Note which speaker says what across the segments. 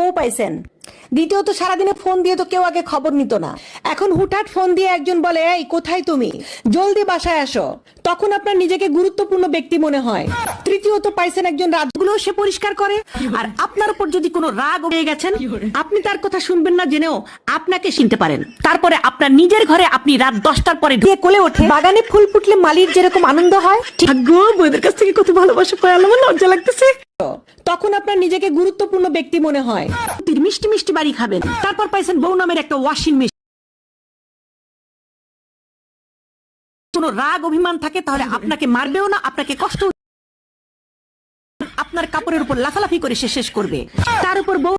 Speaker 1: বউ পাইছেন। দ্বিতীয়ত, সারাদিনে ফোন দিয়ে তো কেউ আগে খবর নিত না। এখন হুটহাট ফোন দিয়ে একজন বলে, এই, কোথায় তুমি? জলদি বাসায় আসো। তখন আপনার নিজেকে গুরুত্বপূর্ণ ব্যক্তি মনে হয়। তৃতীয়ত, পাইছেন একজন রাতগুলো সে পরিষ্কার করে। আর আপনার উপর যদি কোনো রাগ হয়ে গেছেন, আপনি তার কথা শুনবেন না জেনেও আপনাকে চিনতে পারেন। তারপরে আপনার নিজের ঘরে আপনি রাত দশটার পরে ঢুকে কোলে ওঠে। বাগানে ফুল ফুটলে মালির যেরকম আনন্দ হয়, ভাগ্য বইদের কাছ থেকে কত ভালোবাসা পাই আমার লজ্জা লাগতেছে। তখন আপনার নিজেকে গুরুত্বপূর্ণ ব্যক্তি মনে হয়। মিষ্টি মিষ্টি বাড়ি খাবেন। তারপর পাইছেন বউ নামের একটা ওয়াশিং মেশিন কোনো রাগ, অভিমান থাকে, তাহলে আপনাকে মারবেও না, আপনাকে কষ্ট আপনার কাপড়ের উপর লাফালাফি করে সে শেষ করবে। তার উপর বউ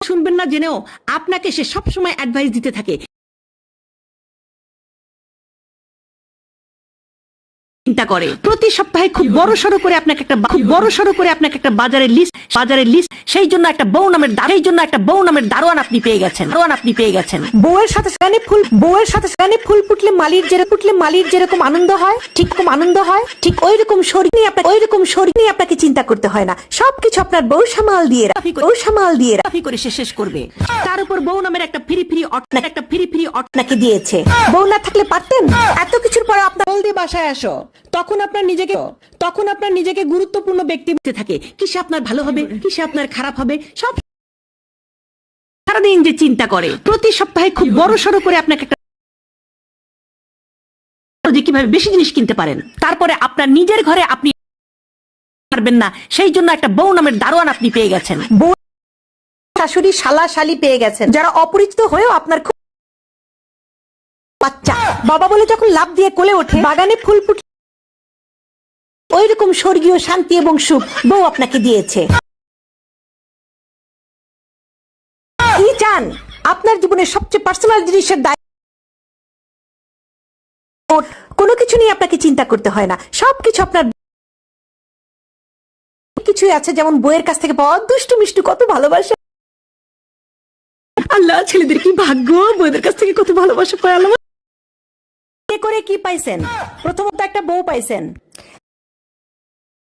Speaker 1: শুনবেন না, জেনেও আপনাকে সে সবসময় অ্যাডভাইস দিতে থাকে। চিন্তা করে। প্রতি সপ্তাহে খুব বড় সড়ো করে আপনাকে একটা খুব বড় সড়ো করে আপনাকে একটা বাজারের লিস্ট বাজারের লিস্ট সেই জন্য একটা বউ নামের সেই জন্য একটা বউ নামের দারোয়ান আপনি পেয়ে গেছেন। দারোয়ান আপনি পেয়ে গেছেন। বউয়ের সাথে সানে ফুল বউয়ের সাথে সানে ফুল ফুটলে মালির যেরকম ফুটলে মালির যেরকম আনন্দ হয় ঠিক রকম আনন্দ হয় ঠিক ওই রকম শরীর নিয়ে আপনাকে ওই রকম শরীর নিয়ে আপনাকে চিন্তা করতে হয় না। সবকিছু আপনার বউ সামাল দিয়ে রাখে বউ সামাল দিয়ে রাখে করে সে শেষ করবে। তার উপর বউ নামের একটা ফ্রি ফ্রি অটনা একটা ফ্রি ফ্রি অটনাকে দিয়েছে। বউ না থাকলে পারতেন? এত কিছুর পর আপনার জলদি বাসায় আসো। তখন আপনার নিজেকে তখন আপনার নিজেকে গুরুত্বপূর্ণ ব্যক্তি থাকে। কিসে আপনার ভালো হবে? কিসে আপনার খারাপ হবে? সব সারাদিন যে চিন্তা করে। প্রতি সপ্তাহে খুব বড় সড়ো করে আপনাকে একটা যে কীভাবে বেশি জিনিস কিনতে পারেন। তারপরে আপনার নিজের ঘরে আপনি পারবেন না। সেই জন্য একটা বউ নামের দারোয়ান আপনি পেয়ে গেছেন। বউ শাশুড়ি শালা শালি পেয়ে গেছেন। যারা অপরিচিত হয়েও আপনার খুব বাচ্চা। বাবা বলে যখন লাভ দিয়ে কোলে ওঠে, বাগানে ফুল ফুট ওই রকম স্বর্গীয় শান্তি এবং সুখ বউ আপনাকে দিয়েছে। কি চান? আপনার জীবনের সবচেয়ে পার্সোনাল জিনিসের দায় কোনো কিছু নিয়ে আপনাকে চিন্তা করতে হয় না। সবকিছু আপনার কিছুই আছে, যেমন বইয়ের কাছ থেকে পাওয়া দুষ্টু মিষ্টু কত ভালোবাসে। আল্লাহ, ছেলেদের কি ভাগ্য? বইদের কাছ থেকে কত ভালোবাসা পায় আল্লাহ। করে কি পাইছেন? প্রথমত একটা বউ পাইছেন।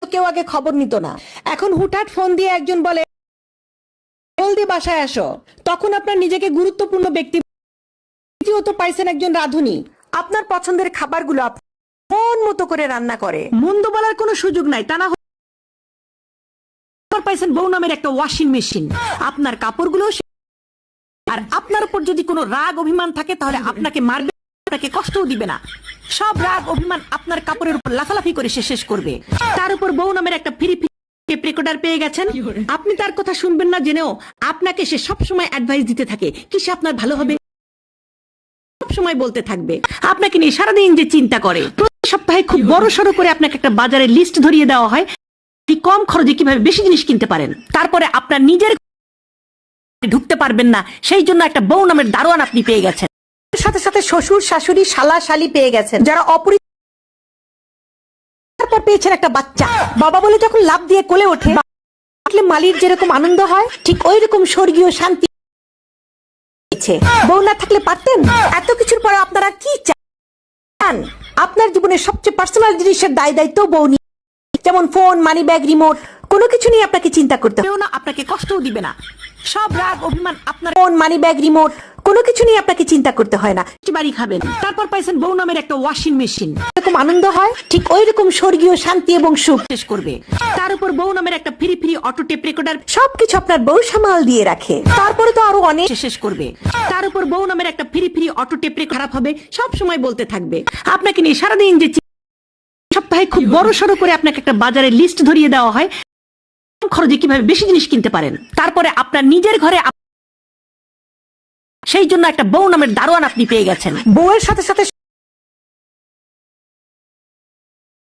Speaker 1: কেউ আগে খবর নিত না। এখন হুটহাট ফোন দিয়ে একজন বলে, জলদি বাসায় আসো। তখন আপনার নিজেকে গুরুত্বপূর্ণ ব্যক্তি তৃতীয়ত পাইছেন একজন রাঁধুনি। আপনার পছন্দের খাবারগুলো মন মতো করে রান্না করে। মন্দ বলার কোনো সুযোগ নাই। তা না পাইছেন বউ নামের একটা ওয়াশিং মেশিন আপনার কাপড়গুলো আর আপনার উপর যদি কোনো রাগ, অভিমান থাকে, তাহলে আপনাকে মারবে। আপনাকে কষ্টও দিবে না। সব রাগ অভিমান আপনার কাপড়ের উপর লাফালাফি করে সে শেষ করবে। তার উপর বউ নামের একটা ফ্রি টেপ রেকর্ডার পেয়ে গেছেন? আপনি তার কথা শুনবেন না জেনেও আপনাকে সে সবসময় অ্যাডভাইস দিতে থাকে কিসে আপনার ভালো হবে? সবসময় বলতে থাকবে। আপনাকে নিয়ে সারাদিন যে চিন্তা করে। প্রতি সপ্তাহে খুব বড় সড়ো করে আপনাকে একটা বাজারের লিস্ট ধরিয়ে দেওয়া হয়। কম খরচে কীভাবে বেশি জিনিস কিনতে পারেন? তারপরে আপনার নিজের ঢুকতে পারবেন না। সেই জন্য একটা বউ নামের দারোয়ান আপনি পেয়ে গেছেন। সাথে সাথে শ্বশুর, শাশুড়ি, শালা, শালি পেয়ে গেছেন। যারা অপরিচিত তারপর পেয়েছেন একটা বাচ্চা। বাবা বলে যখন লাভ দিয়ে কোলে ওঠে উঠলে মালির যেরকম আনন্দ হয়, ঠিক ওই রকম স্বর্গীয় শান্তি। বউ না থাকলে পারতেন? এত কিছুর পরে আপনারা কি চান? আপনার জীবনের সবচেয়ে পার্সোনাল জিনিসের দায় দায়িত্ব বউ নিয়ে। যেমন ফোন মানি ব্যাগ রিমোট কোনো কিছু নিয়ে আপনাকে চিন্তা করতে হবে। না আপনাকে কষ্টও দিবে না। সব রাগ অভিমান আপনার ফোন মানি ব্যাগ রিমোট কোনো কিছু নিয়ে আপনাকে চিন্তা করতে হয় না। বাড়ি খাবেন তারপর পাইছেন বউ নামের একটা ওয়াশিং মেশিন এরকম আনন্দ হয়? ঠিক ওই রকম স্বর্গীয় শান্তি এবং সুখ। শেষ করবে। তার উপর বউ নামের একটা free free auto tape recorder সবকিছু আপনার বউ সামাল দিয়ে রাখে। তারপরে তো আরও অনেক শেষ করবে। তার উপর বউ নামের একটা ফ্রি ফ্রি অটো টেপ খারাপ হবে সব সময় বলতে থাকবে। আপনাকে নিয়ে সারাদিন যে সপ্তাহে খুব বড় সড়ো করে আপনাকে একটা বাজারের লিস্ট ধরিয়ে দেওয়া হয়। খরচে কীভাবে বেশি জিনিস কিনতে পারেন? তারপরে আপনার নিজের ঘরে সেই জন্য একটা বউ নামের দারোয়ান আপনি পেয়ে গেছেন। বউয়ের সাথে সাথে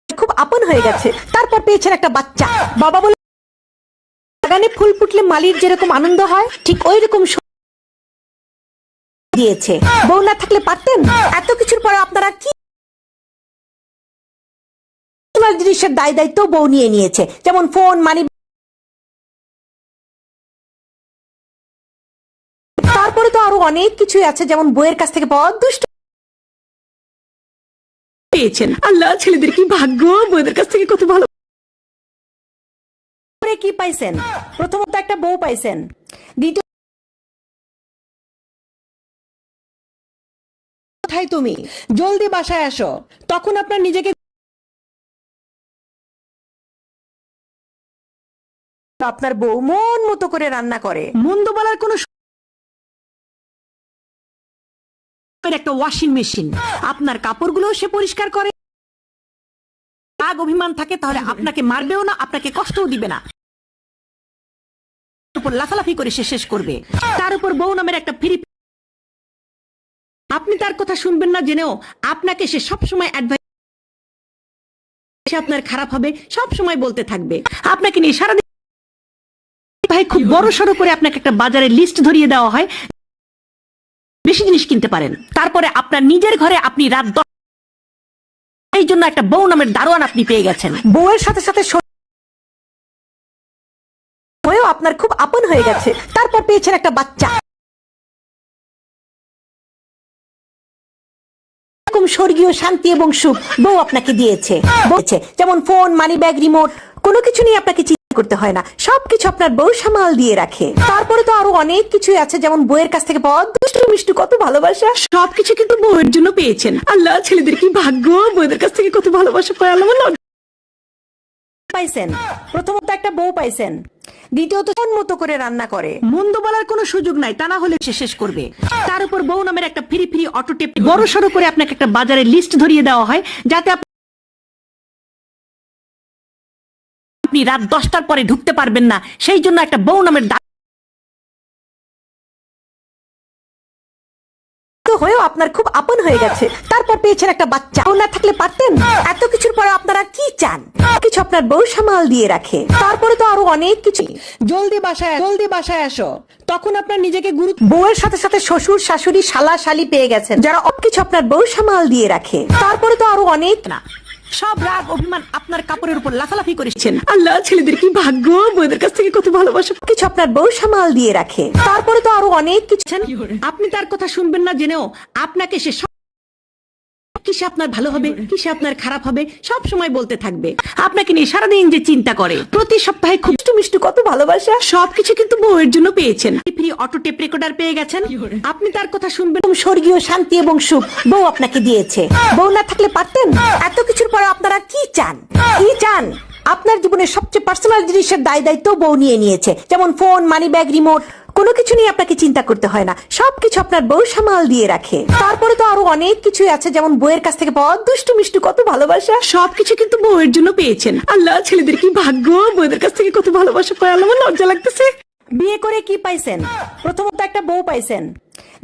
Speaker 1: খুব আপন হয়ে গেছে। তারপর পেয়েছেন একটা বাচ্চা। বাবা বলে, বাগানে ফুল ফুটলে মালির যেরকম আনন্দ হয়, ঠিক ওই রকম দিয়েছে। বউ না থাকলে পারতেন? এত কিছুর পরে আপনারা কি জিনিসের দায় দায়িত্ব বউ নিয়ে নিয়েছে। যেমন ফোন মানি অনেক কিছুই আছে যেমন বইয়ের কাছ থেকে পাওয়া দুষ্ট পেয়েছেন। আল্লাহ ছেলেদের কি ভাগ্য? বইদের কাছ থেকে কত ভালো কি পাইছেন? প্রথমত একটা বউ পাইছেন। দ্বিতীয় কোথায় তুমি? জলদি বাসায় আসো। তখন আপনার নিজেকে আপনার বউ মন মতো করে রান্না করে। মন্দ বলার কোনো স- একটা ওয়াশিং মেশিন। আপনার কাপড়গুলো সে পরিষ্কার করে। রাগ, অভিমান থাকে, তাহলে আপনাকে মারবেও না, আপনাকে কষ্টও দিবে না। উপর লাফালাফি করে সে শেষ করবে। তার উপর বউ নামের একটা ফ্রি আপনি তার কথা শুনবেন না জেনেও আপনাকে সে সবসময় অ্যাডভাইস আপনার খারাপ হবে সব সময় বলতে থাকবে। আপনাকে নিয়ে সারাদিন ভাই, খুব বড় সড়ো করে আপনাকে একটা বাজারে লিস্ট ধরিয়ে দেওয়া হয়। বেশি জিনিস কিনতে পারেন। তারপরে আপনার নিজের ঘরে আপনি রাত এই জন্য একটা বউ নামের দারোয়ান আপনি পেয়ে গেছেন। বউয়ের সাথে সাথে হয়েও আপনার খুব আপন হয়ে গেছে। তারপর পেয়েছেন একটা বাচ্চা। স্বর্গীয় শান্তি এবং সুখ বউ আপনাকে দিয়েছে। বলছে যেমন ফোন মানি ব্যাগ রিমোট কোনো কিছু নিয়ে আপনাকে করতে হয় না। সবকিছু আপনার বউ সামাল দিয়ে রাখে। তারপরে তো আরও অনেক কিছুই আছে, যেমন বউয়ের কাছ থেকে পাওয়া দুষ্টু মিষ্টু, কত ভালোবাসা। সবকিছু কিন্তু বউয়ের জন্য পেয়েছেন। আল্লাহ, ছেলেদের কি ভাগ্য? বউদের কাছ থেকে কত ভালোবাসা পায় আল্লাহ পাইছেন। প্রথমত একটা বউ পাইছেন। দ্বিতীয়ত মন মতো করে রান্না করে। মন্দ বলার কোনো সুযোগ নাই, তা না হলে সে শেষ করবে। তার উপর বউ নামের একটা ফ্রি ফ্রি অটো টেপ বড় সড়ো করে আপনাকে একটা বাজারে লিস্ট ধরিয়ে দেওয়া হয়, যাতে আপনি রাত দশটার পরে ঢুকতে পারবেন না। সেই জন্য একটা বউ নামের হয়েও আপনার খুব আপন হয়ে গেছে। তারপর পেয়েছেন একটা বাচ্চা। না থাকলে পারতেন? এত কিছুর পরে আপনারা কি চান? কিছু আপনার বউ সামাল দিয়ে রাখে। তারপরে তো আরও অনেক কিছু। জলদি বাসায় জলদি বাসায় আসো। তখন আপনার নিজেকে গুরু বউয়ের সাথে সাথে শ্বশুর শাশুড়ি শালা শালি পেয়ে গেছেন। যারা কিছু আপনার বউ সামাল দিয়ে রাখে। তারপরে তো আরও অনেক না সব রাগ অভিমান আপনার কাপড়ের উপর লাফালাফি করেছেন। আল্লাহ ছেলেদের কি ভাগ্য? বউদের কাছ থেকে কত ভালোবাসা? কিছু আপনার বউ সামাল দিয়ে রাখে। তারপরে তো আরও অনেক কিছু আপনি তার কথা শুনবেন না জেনেও আপনাকে সে কিসে আপনার ভালো হবে কিসে আপনার খারাপ হবে সব সময় বলতে থাকবে। আপনাকে নিয়ে সারাদিন যে চিন্তা করে প্রতি সপ্তাহে খুব মিষ্টু কত ভালোবাসা। সবকিছু কিন্তু বউয়ের জন্য পেয়েছেন। ফ্রি অটো টেপ রেকর্ডার পেয়ে গেছেন। আপনি তার কথা শুনবেন। স্বর্গীয় শান্তি এবং সুখ বউ আপনাকে দিয়েছে। বউ না থাকলে পারতেন? এত কিছুর পরে আপনারা কি চান? কি চান? আপনার জীবনের সবচেয়ে পার্সোনাল জিনিসের দায় দায়িত্ব বউ নিয়ে নিয়েছে। যেমন ফোন মানি ব্যাগ রিমোট কোনো কিছু নিয়ে আপনাকে চিন্তা করতে হয় না। সবকিছু আপনার বউ সামাল দিয়ে রাখে। তারপরে তো আরও অনেক কিছুই আছে যেমন বউয়ের কাছ থেকে পাওয়া দুষ্টু মিষ্টু কত ভালোবাসা। সবকিছু কিন্তু বউয়ের জন্য পেয়েছেন। আল্লাহ ছেলেদের কি ভাগ্য? বউদের কাছ থেকে কত ভালোবাসা পায়? আল্লাহ আমার লজ্জা লাগতেছে। বিয়ে করে কি পাইছেন? প্রথমত একটা বউ পাইছেন।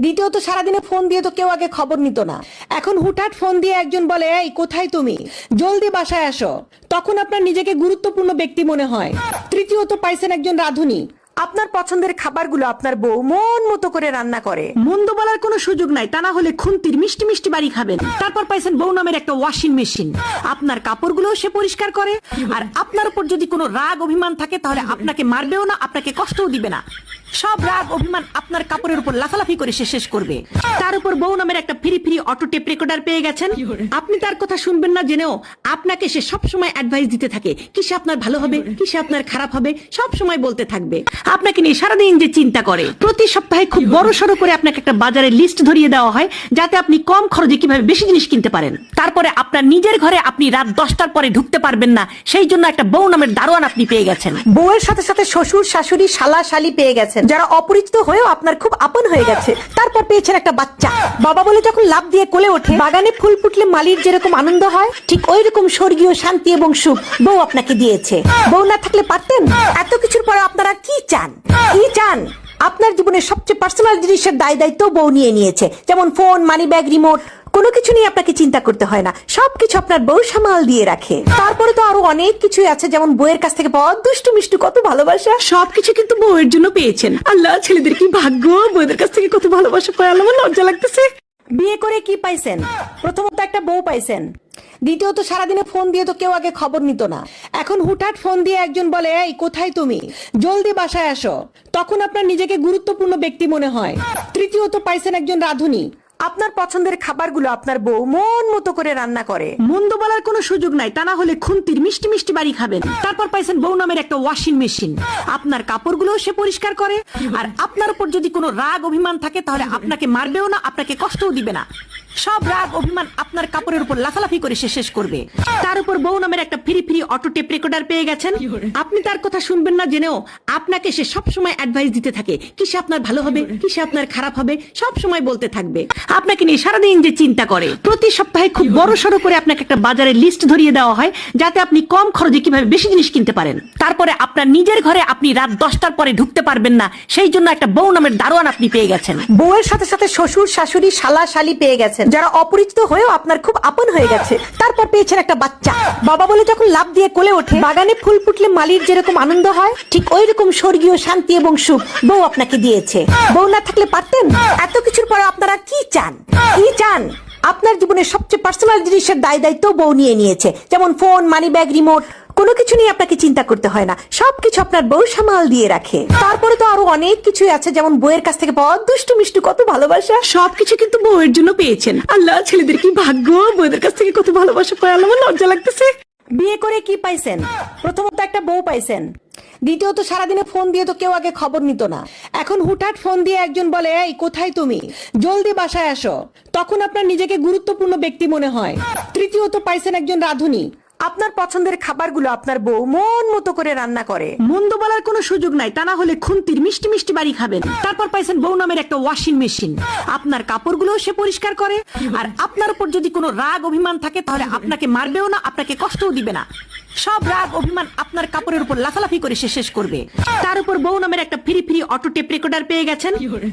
Speaker 1: দ্বিতীয়ত সারাদিনে ফোন দিয়ে তো কেউ আগে খবর নিত না। এখন হুটহাট ফোন দিয়ে একজন বলে এই কোথায় তুমি? জলদি বাসায় আসো। তখন আপনার নিজেকে গুরুত্বপূর্ণ ব্যক্তি মনে হয়। তৃতীয়ত পাইছেন একজন রাধুনী। আপনার পছন্দের খাবারগুলো আপনার বউ মন মতো করে রান্না করে। মন্দ বলার কোনো সুযোগ নাই তা না হলে খুন্তির মিষ্টি মিষ্টি বাড়ি খাবেন। তারপর পাইছেন বউ নামের একটা ওয়াশিং মেশিন আপনার কাপড়গুলো সে পরিষ্কার করে। আর আপনার উপর যদি কোনো রাগ অভিমান থাকে তাহলে আপনাকে মারবেও না আপনাকে কষ্টও দিবে না। সব রাগ অভিমান আপনার কাপড়ের উপর লাফালাফি করে সে শেষ করবে। তার উপর বউ নামের একটা free free auto tape recorder পেয়ে গেছেন। আপনি তার কথা শুনবেন না জেনেও আপনাকে সে সব সময় অ্যাডভাইস দিতে থাকে কিসে আপনার ভালো হবে কিসে আপনার খারাপ হবে সব সময় বলতে থাকবে। আপনাকে নিয়ে সারাদিন যে চিন্তা করে। প্রতি সপ্তাহে খুব বড় সড়ো করে আপনাকে একটা বাজারে লিস্ট ধরিয়ে দেওয়া হয়, যাতে আপনি কম খরচে কীভাবে বেশি জিনিস কিনতে পারেন। তারপরে আপনার নিজের ঘরে আপনি রাত দশটার পরে ঢুকতে পারবেন না, সেই জন্য একটা বউ নামের দারোয়ান আপনি পেয়ে গেছেন। বউয়ের সাথে সাথে শ্বশুর, শাশুড়ি, শালা, শালি পেয়ে গেছেন। যারা অপরিচিত হয়েও আপনার খুব আপন হয়ে গেছে। তারপর পেয়েছেন একটা বাচ্চা। বাবা বলে যখন লাভ দিয়ে কোলে ওঠে, বাগানে ফুল ফুটলে মালির যেরকম আনন্দ হয়, ঠিক ওই রকম স্বর্গীয় শান্তি এবং সুখ বউ আপনাকে দিয়েছে। বউ না থাকলে পারতেন? এত কিছুর পরে আপনারা কি চান? কি চান? আপনার জীবনের সবচেয়ে পার্সোনাল জিনিসের দায় দায়িত্ব বউ নিয়ে নিয়েছে। যেমন ফোন মানি ব্যাগ রিমোট কোনো কিছু নিয়ে আপনাকে চিন্তা করতে হয় না। সবকিছু আপনার বউ সামাল দিয়ে রাখে। তারপরে তো আরও অনেক কিছুই আছে, যেমন বউয়ের কাছ থেকে পাওয়া দুষ্টু মিষ্টু কত ভালোবাসা। সবকিছু কিন্তু বউয়ের জন্য পেয়েছেন। আল্লাহ, ছেলেদের কি ভাগ্য? বউদের কাছ থেকে কত ভালোবাসা পায়? আল্লাহ লজ্জা লাগতেছে। বিয়ে করে কি পাইছেন? প্রথমত একটা বউ পাইছেন। দ্বিতীয়ত, সারাদিনে ফোন দিয়ে তো কেউ আগে খবর নিত না। এখন হুটহাট ফোন দিয়ে একজন বলে, এই, কোথায় তুমি? জলদি বাসায় আসো। তখন আপনার নিজেকে গুরুত্বপূর্ণ ব্যক্তি মনে হয়। তৃতীয়ত, পাইছেন একজন রাধুনী। আপনার পছন্দের খাবারগুলো আপনার বউ মন মতো করে রান্না করে।
Speaker 2: মন্দ বলার কোনো সুযোগ নাই, তা না হলে খুন্তির মিষ্টি মিষ্টি বাড়ি খাবেন। তারপর পাইছেন বউ নামের একটা ওয়াশিং মেশিন আপনার কাপড়গুলো সে পরিষ্কার করে। আর আপনার উপর যদি কোনো রাগ অভিমান থাকে, তাহলে আপনাকে মারবেও না, আপনাকে কষ্টও দিবে না। সব রাগ, অভিমান আপনার কাপড়ের উপর লাফালাফি করে সে শেষ করবে। তার উপর বউ নামের একটা free free auto tape recorder পেয়ে গেছেন। আপনি তার কথা শুনবেন না জেনেও আপনাকে সে সব সময় অ্যাডভাইস দিতে থাকে কিসে আপনার ভালো হবে কিসে আপনার খারাপ হবে সব সময় বলতে থাকবে। আপনাকে নিয়ে সারাদিন যে চিন্তা করে। প্রতি সপ্তাহে খুব বড় সড়ো করে আপনাকে একটা বাজারের লিস্ট ধরিয়ে দেওয়া হয়, যাতে আপনি কম খরচে কীভাবে বেশি জিনিস কিনতে পারেন। তারপরে আপনার নিজের ঘরে আপনি রাত দশটার পরে ঢুকতে পারবেন না, সেই জন্য একটা বউ নামের দারোয়ান আপনি পেয়ে গেছেন।
Speaker 1: বউয়ের সাথে সাথে শ্বশুর, শাশুড়ি, শালা, শালি পেয়ে গেছেন। যারা অপরিচিত হয়েও আপনার খুব আপন হয়ে গেছে। তারপর পেয়েছেন একটা বাচ্চা। বাবা বলে যখন লাভ দিয়ে কোলে ওঠে, বাগানে ফুল ফুটলে মালির যেরকম আনন্দ হয়, ঠিক ওই রকম স্বর্গীয় শান্তি এবং সুখ বউ আপনাকে দিয়েছে। বউ না থাকলে পারতেন? এত কিছুর পরে আপনারা কি চান? কি চান? আপনার জীবনের সবচেয়ে পার্সোনাল জিনিসের দায় দায়িত্ব বউ নিয়ে নিয়েছে। যেমন ফোন মানি ব্যাগ রিমোট কোনো কিছু নিয়ে আপনাকে চিন্তা করতে হয় না। সবকিছু আপনার বউ সামাল দিয়ে রাখে। তারপরে তো আরও অনেক কিছুই আছে, যেমন বইয়ের কাছ থেকে পাওয়া দুষ্টু মিষ্টু কত ভালোবাসা।
Speaker 2: সবকিছু কিন্তু বউয়ের জন্য পেয়েছেন। আল্লাহ, ছেলেদের কি ভাগ্য? বউদের কাছ থেকে কত ভালোবাসা পায়? আল্লাহ লজ্জা লাগতেছে।
Speaker 1: বিয়ে করে কি পাইছেন? প্রথমত একটা বউ পাইছেন। দ্বিতীয়ত, সারাদিনে ফোন দিয়ে তো কেউ আগে খবর নিত না। এখন হুটহাট ফোন দিয়ে একজন বলে, এই, কোথায় তুমি? জলদি বাসায় আসো। তখন আপনার নিজেকে গুরুত্বপূর্ণ ব্যক্তি মনে হয়। তৃতীয়ত, পাইছেন একজন রাধুনী। আপনার পছন্দের খাবারগুলো আপনার বউ মন মতো করে রান্না করে।
Speaker 2: মন্দ বলার কোনো সুযোগ নাই, তা না হলে খুন্তির মিষ্টি মিষ্টি বাড়ি খাবেন। তারপর পাইছেন বউ নামের একটা ওয়াশিং মেশিন আপনার কাপড়গুলো সে পরিষ্কার করে। আর আপনার উপর যদি কোনো রাগ অভিমান থাকে, তাহলে আপনাকে মারবেও না, আপনাকে কষ্টও দিবে না। সব রাগ, অভিমান আপনার কাপড়ের উপর লাফালাফি করে সে শেষ করবে। তার উপর বউ নামের একটা free free auto tape recorder পেয়ে গেছেন।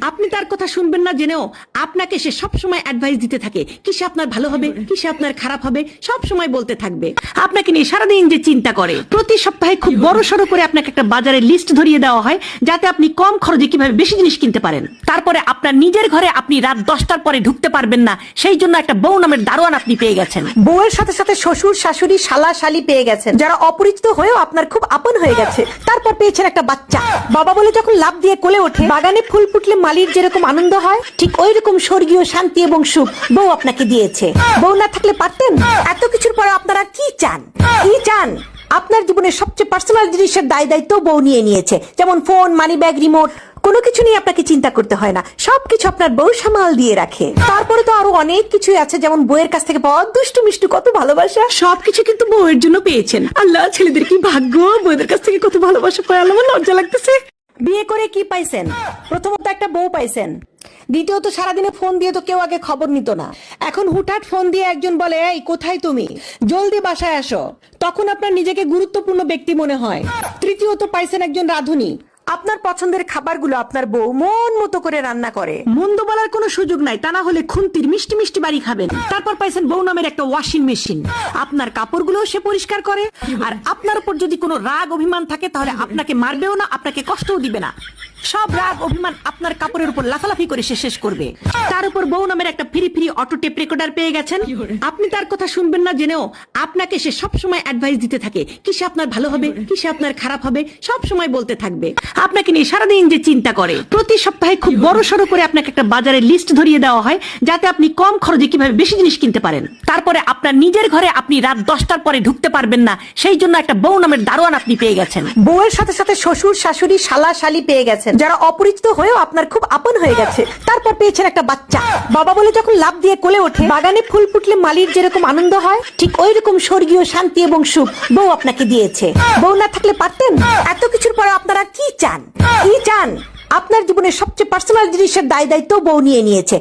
Speaker 2: আপনি তার কথা শুনবেন না জেনেও আপনাকে সে সব সময় অ্যাডভাইস দিতে থাকে কিসে আপনার ভালো হবে কিসে আপনার খারাপ হবে সব সময় বলতে থাকবে। আপনাকে নিয়ে সারাদিন যে চিন্তা করে, প্রতি সপ্তাহে খুব বড় সড়ো করে আপনাকে একটা বাজারের লিস্ট ধরিয়ে দেওয়া হয়, যাতে আপনি কম খরচে কীভাবে বেশি জিনিস কিনতে পারেন। তারপরে আপনার নিজের ঘরে আপনি রাত দশটার পরে ঢুকতে পারবেন না, সেই জন্য একটা বউ নামের দারোয়ান আপনি পেয়ে গেছেন।
Speaker 1: বউয়ের সাথে সাথে শ্বশুর, শাশুড়ি, শালা, শালি পেয়ে গেছেন। যারা অপরিচিত হয়েও আপনার খুব আপন হয়ে গেছে। তারপর পেয়েছেন একটা বাচ্চা। বাবা বলে যখন লাভ দিয়ে কোলে ওঠে, বাগানে ফুল ফুটলে মালির যেরকম আনন্দ হয়, ঠিক ওই রকম স্বর্গীয় শান্তি এবং সুখ বউ আপনাকে দিয়েছে। বউ না থাকলে পারতেন? এত কিছুর পরে আপনারা কি চান? কি চান? আপনার জীবনের সবচেয়ে পার্সোনাল জিনিসের দায় দায়িত্ব বউ নিয়ে নিয়েছে। যেমন ফোন মানি ব্যাগ রিমোট কোনো কিছু নিয়ে আপনাকে চিন্তা করতে হয় না। সবকিছু আপনার বউ সামাল দিয়ে রাখে। তারপরে তো আরও অনেক কিছুই আছে যেমন বইয়ের কাছ থেকে পাওয়া দুষ্টু মিষ্টু কত ভালোবাসা।
Speaker 2: সবকিছু কিন্তু বউয়ের জন্য পেয়েছেন। আল্লাহ ছেলেদের কি ভাগ্য? বউদের কাছ থেকে কত ভালোবাসা পায়? আল্লাহ লজ্জা লাগতেছে।
Speaker 1: বিয়ে করে কি পাইছেন? প্রথমত একটা বউ পাইছেন। দ্বিতীয়ত, সারাদিনে ফোন দিয়ে তো কেউ আগে খবর নিত না। এখন হুটহাট ফোন দিয়ে একজন বলে, এই, কোথায় তুমি? জলদি বাসায় আসো। তখন আপনার নিজেকে গুরুত্বপূর্ণ ব্যক্তি মনে হয়। তৃতীয়ত, পাইছেন একজন রাধুনী। আপনার পছন্দের খাবারগুলো আপনার বউ মন মতো করে রান্না করে।
Speaker 2: মন্দ বলার কোনো সুযোগ নাই, তা না হলে খুন্তির মিষ্টি মিষ্টি বাড়ি খাবেন। তারপর পাইছেন বউ নামের একটা ওয়াশিং মেশিন আপনার কাপড়গুলো সে পরিষ্কার করে। আর আপনার উপর যদি কোনো রাগ, অভিমান থাকে, তাহলে আপনাকে মারবেও না, আপনাকে কষ্টও দিবে না। সব রাগ অভিমান আপনার কাপড়ের উপর লাফালাফি করে সে শেষ করবে। তার উপর বউ নামের একটা free free auto tape recorder পেয়ে গেছেন। আপনি তার কথা শুনবেন না জেনেও আপনাকে সে সব সময় অ্যাডভাইস দিতে থাকে। কিসে আপনার ভালো হবে কিসে আপনার খারাপ হবে সব সময় বলতে থাকবে। আপনাকে নিয়ে সারাদিন যে চিন্তা করে প্রতি সপ্তাহে খুব বড় সড়ো করে আপনাকে একটা বাজারের লিস্ট ধরিয়ে দেওয়া হয় যাতে আপনি কম খরচে কীভাবে বেশি জিনিস কিনতে পারেন। তারপরে আপনার নিজের ঘরে আপনি রাত দশটার পরে ঢুকতে পারবেন না। সেই জন্য একটা বউ নামের দারোয়ান আপনি পেয়ে গেছেন।
Speaker 1: বউয়ের সাথে সাথে শ্বশুর শাশুড়ি শালা শালি পেয়ে গেছেন। যারা অপরিচিত হয়েও আপনার খুব আপন হয়ে গেছে, তারপর পেয়েছেন একটা বাচ্চা। বাবা বলে যখন লাভ দিয়ে কোলে ওঠে, বাগানে ফুল ফুটলে মালির যেরকম আনন্দ হয়, ঠিক ওই রকম স্বর্গীয় শান্তি এবং সুখ বউ আপনাকে দিয়েছে। বউ না থাকলে পারতেন? এত কিছুর পরে আপনারা কি চান? কি চান? আপনার জীবনের সবচেয়ে পার্সোনাল জিনিসের দায় দায়িত্ব বউ নিয়ে নিয়েছে।